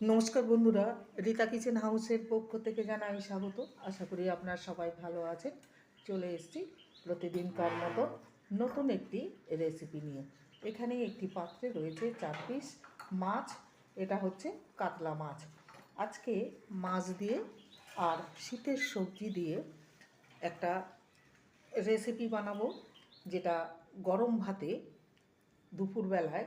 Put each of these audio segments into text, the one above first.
নমস্কার বন্ধুরা, রীতা কিচেন হাউসের পক্ষ থেকে জানাই স্বাগত। আশা করি আপনারা সবাই ভালো আছেন। চলে এসেছি প্রতিদিনকার মতো নতুন একটি রেসিপি নিয়ে। এখানে একটি পাত্রে রয়েছে চার পিস মাছ, এটা হচ্ছে কাতলা মাছ। আজকে মাছ দিয়ে আর শীতের সবজি দিয়ে একটা রেসিপি বানাবো, যেটা গরম ভাতে দুপুরবেলায়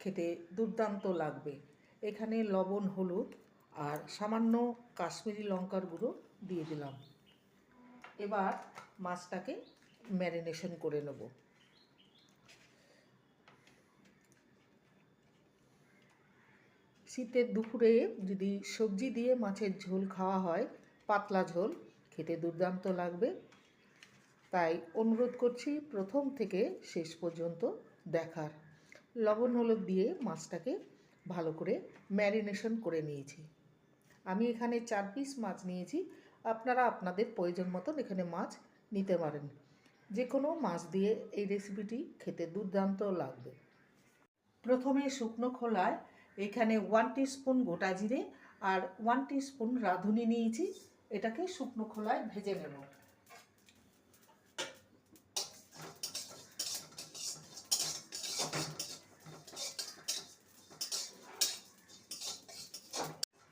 খেতে দুর্দান্ত লাগবে। এখানে লবণ, হলুদ আর সামান্য কাশ্মীরি লঙ্কার গুঁড়ো দিয়ে দিলাম। এবার মাছটাকে ম্যারিনেশন করে নেব। শীতের দুপুরে যদি সবজি দিয়ে মাছের ঝোল খাওয়া হয়, পাতলা ঝোল, খেতে দুর্দান্ত লাগবে। তাই অনুরোধ করছি প্রথম থেকে শেষ পর্যন্ত দেখার। লবণ, হলুদ দিয়ে মাছটাকে ভালো করে ম্যারিনেশন করে নিয়েছি। আমি এখানে চার পিস মাছ নিয়েছি। আপনারা আপনাদের প্রয়োজন মতন এখানে মাছ নিতে পারেন। যে কোনো মাছ দিয়ে এই রেসিপিটি খেতে দুর্দান্ত লাগবে। প্রথমে শুকনো খোলায় এখানে ওয়ান স্পুন গোটা জিরে আর ওয়ান স্পুন রাঁধুনি নিয়েছি। এটাকে শুকনো খোলায় ভেজে নেব।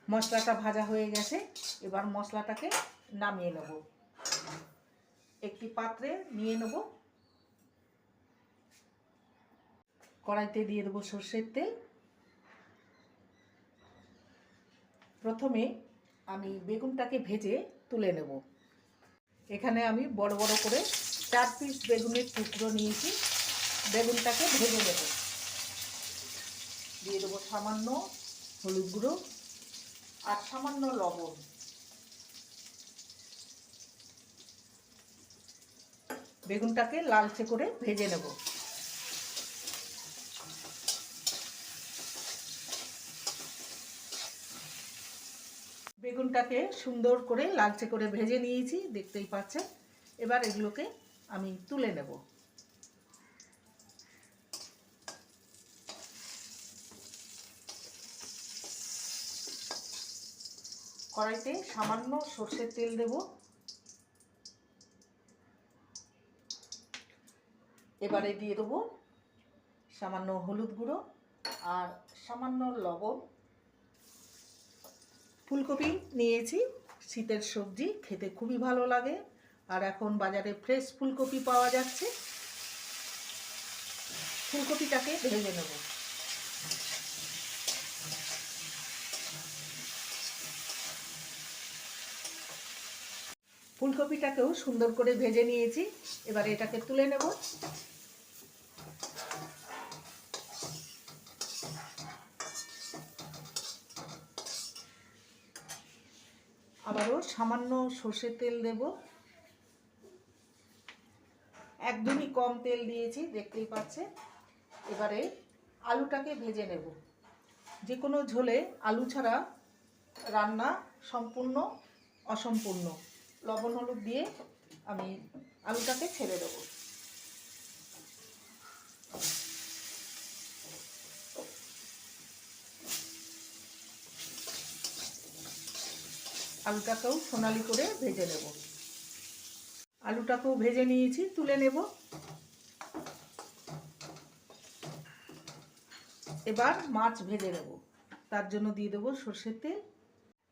মশলাটা ভাজা হয়ে গেছে, এবার মশলাটাকে নামিয়ে নেব। একটি পাত্রে নিয়ে নেব। কড়াইতে দিয়ে দেবো সর্ষের তেল। প্রথমে আমি বেগুনটাকে ভেজে তুলে নেব। এখানে আমি বড় বড় করে চার পিস বেগুনের টুকরো নিয়েছি। বেগুনটাকে ভেজে নেব। দিয়ে দেবো সামান্য হলুদ গুঁড়ো। আর সামান্য লবণ। বেগুনটাকে লালচে করে ভেজে নেব। বেগুনটাকে সুন্দর করে লালচে করে ভেজে নিয়েছি, দেখতেই পাচ্ছেন। এবার এগুলোকে আমি তুলে নেব। কড়াইতে সামান্য সর্ষের তেল দেব। এবারে দিয়ে দেবো সামান্য হলুদ গুঁড়ো আর সামান্য লবণ। ফুলকপি নিয়েছি, শীতের সবজি, খেতে খুবই ভালো লাগে। আর এখন বাজারে ফ্রেশ ফুলকপি পাওয়া যাচ্ছে। ফুলকপিটাকে ভেজে নেব। ফুলকপিটাকেও সুন্দর করে ভেজে নিয়েছি। এবার এটাকে তুলে নেব। আবারও সামান্য সর্ষের তেল দেব। একদমই কম তেল দিয়েছি, দেখতেই পাচ্ছে এবারে আলুটাকে ভেজে নেব। যে কোনো ঝোলে আলু ছাড়া রান্না সম্পূর্ণ অসম্পূর্ণ। লবণ, হলুদ দিয়ে আমি আলুটাকে ছেড়ে দেবো। আলুটাকেও সোনালি করে ভেজে নেব। আলুটাকেও ভেজে নিয়েছি, তুলে নেব। এবার মাছ ভেজে নেব। তার জন্য দিয়ে দেবো সর্ষের তেল।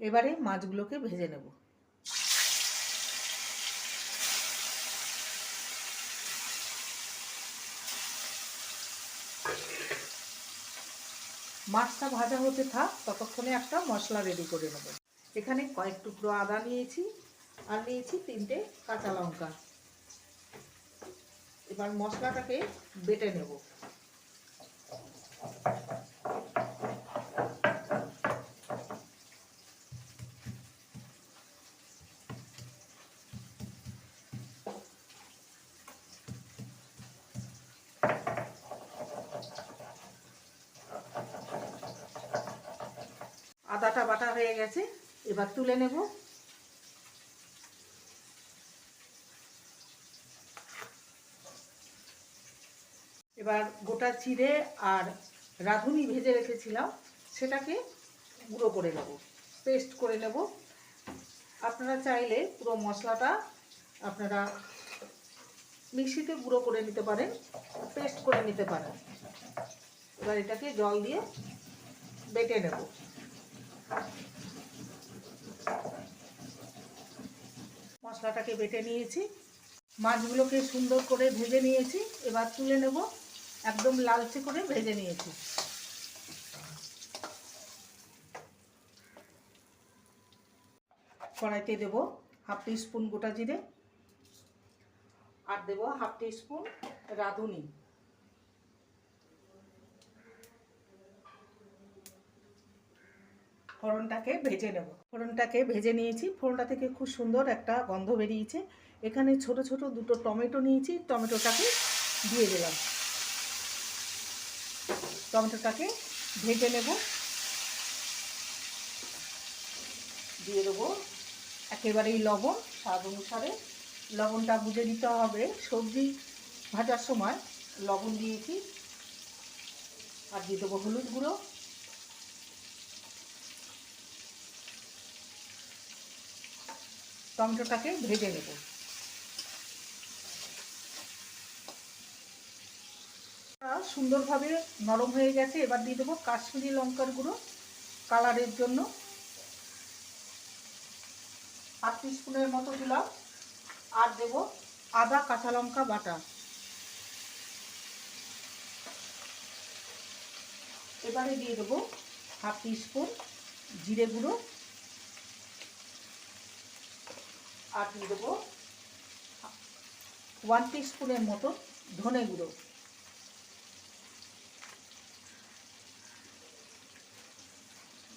এবারে মাছগুলোকে ভেজে নেব। মাছটা ভাজা হতে থাক, ততক্ষণে একটা মশলা রেডি করে নেব। এখানে কয়েক টুকরো আদা নিয়েছি, আর নিয়েছি তিনটে কাঁচা লঙ্কা। এবার মশলাটাকে বেটে নেব আদাটা বাটা হয়ে গেছে, এবার তুলে নেব। এবার গোটা চিড়ে আর রাঁধুনি ভেজে রেখেছিলাম, সেটাকে গুঁড়ো করে নেব, পেস্ট করে নেব। আপনারা চাইলে পুরো মশলাটা আপনারা মিক্সিতে গুঁড়ো করে নিতে পারেন, পেস্ট করে নিতে পারেন। এবার এটাকে জল দিয়ে বেটে নেব। মশলাটাকে বেটে নিয়েছি। মাছগুলোকে সুন্দর করে ভেজে নিয়েছি। এবার তুলে নেব, একদম লালচে করে ভেজে নিয়েছি। কড়াইতে দেব হাফ টি স্পুন গোটা জিরে। আর দেব হাফ টি স্পুন রাঁধুনি। ফোড়নটাকে ভেজে নেব। ফোড়নটাকে ভেজে নিয়েছি। ফোড়নটা থেকে খুব সুন্দর একটা গন্ধ বেরিয়েছে। এখানে ছোট ছোট দুটো টমেটো নিয়েছি। টমেটোটাকে দিয়ে দিলাম। টমেটোটাকে ভেজে নেব। দিয়ে দেবো একেবারেই লবণ। স্বাদ অনুসারে লবণটা বুঝে দিতে হবে। সবজি ভাজার সময় লবণ দিয়েছি। আর দিয়ে দেবো হলুদ গুঁড়ো। টমেটোটাকে ভেজে নেব। সুন্দরভাবে নরম হয়ে গেছে, এবার দিয়ে দেবো কাশ্মীরি লঙ্কার গুঁড়ো কালারের জন্য। হাফ স্পুনের মতো দিলাম, আর দেব আদা কাঁচা লঙ্কা বাটা। এবারে দিয়ে দেবো হাফ স্পুন জিরে গুঁড়ো। আর দিয়ে দেবো ওয়ান স্পুনের মতো ধনে গুঁড়ো।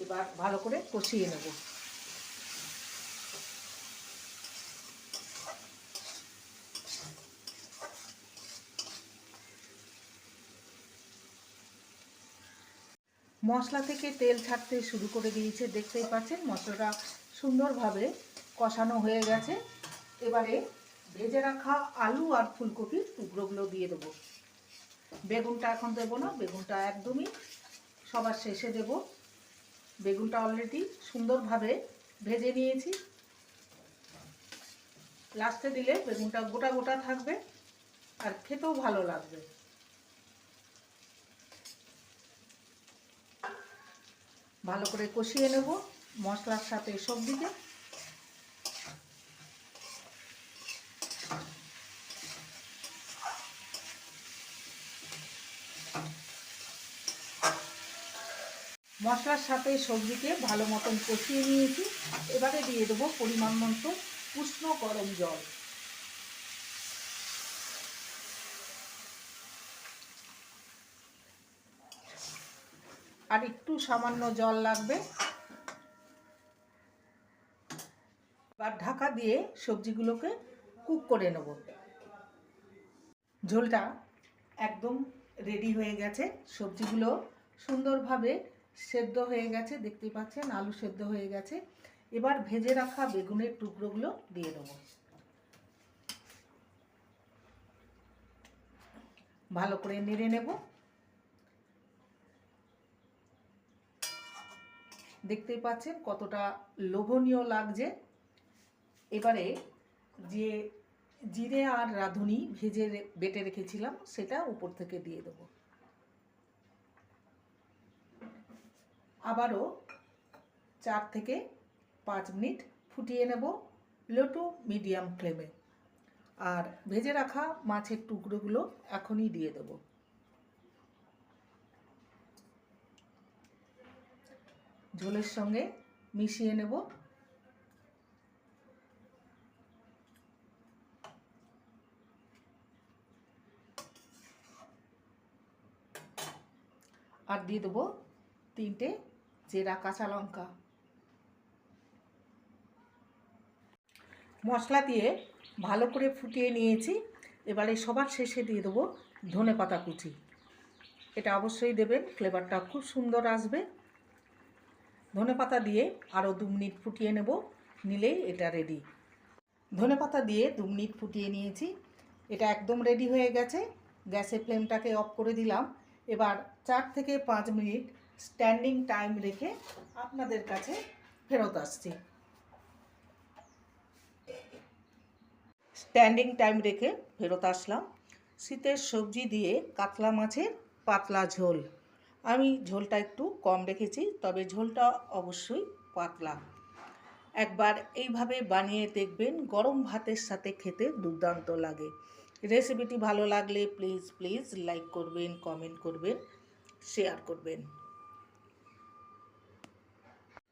এবার ভালো করে কষিয়ে নেব। মশলা থেকে তেল ছাড়তে শুরু করে দিয়েছে, দেখতেই পাচ্ছেন মশলাটা সুন্দরভাবে কষানো হয়ে গেছে। এবারে ভেজে রাখা আলু আর ফুলকপির টুকরোগুলো দিয়ে দেবো। বেগুনটা এখন দেবো না, বেগুনটা একদমই সবার শেষে দেব। বেগুনটা অলরেডি সুন্দরভাবে ভেজে নিয়েছি। লাস্টে দিলে বেগুনটা গোটা গোটা থাকবে আর খেতেও ভালো লাগবে। ভালো করে কষিয়ে নেব মশলার সাথে সবজিকে। মশলার সাথে সবজিকে ভালো মতন কষিয়ে নিয়েছি। এবারে দিয়ে দেবো পরিমাণ মতো উষ্ণ গরম জল। আর একটু সামান্য জল লাগবে। এবার ঢাকা দিয়ে সবজিগুলোকে কুক করে নেব। ঝোলটা একদম রেডি হয়ে গেছে। সবজিগুলো সুন্দরভাবে সেদ্ধ হয়ে গেছে, দেখতেই পাচ্ছেন, আলু সেদ্ধ হয়ে গেছে। এবার ভেজে রাখা বেগুনের টুকরোগুলো দিয়ে দেবো। ভালো করে নেড়ে নেব। দেখতেই পাচ্ছেন কতটা লোভনীয় লাগছে। এবারে যে জিরে আর রাঁধুনি ভেজে বেটে রেখেছিলাম, সেটা উপর থেকে দিয়ে দেবো। আবারও চার থেকে পাঁচ মিনিট ফুটিয়ে নেব লো টু মিডিয়াম ফ্লেমে। আর ভেজে রাখা মাছের টুকরোগুলো এখনই দিয়ে দেব। ঝোলের সঙ্গে মিশিয়ে নেব। আর দিয়ে দেবো তিনটে জেরা কাঁচা লঙ্কা। মশলা দিয়ে ভালো করে ফুটিয়ে নিয়েছি। এবারে সবার শেষে দিয়ে দেবো ধনে পাতা কুচি। এটা অবশ্যই দেবেন, ফ্লেভারটা খুব সুন্দর আসবে। ধনে পাতা দিয়ে আরও দু মিনিট ফুটিয়ে নেব, নিলেই এটা রেডি ধনে পাতা দিয়ে দু মিনিট ফুটিয়ে নিয়েছি। এটা একদম রেডি হয়ে গেছে। গ্যাসের ফ্লেমটাকে অফ করে দিলাম। এবার চার থেকে পাঁচ মিনিট স্ট্যান্ডিং টাইম রেখে আপনাদের কাছে ফেরত আসছি। স্ট্যান্ডিং টাইম রেখে ফেরত আসলাম। শীতের সবজি দিয়ে কাতলা মাছের পাতলা ঝোল। আমি ঝোলটা একটু কম রেখেছি, তবে ঝোলটা অবশ্যই পাতলা। একবার এইভাবে বানিয়ে দেখবেন গরম ভাতের সাথে খেতে দুর্দান্ত লাগে। রেসিপিটি ভালো লাগলে প্লিজ প্লিজ লাইক করবেন কমেন্ট করবেন শেয়ার করবেন।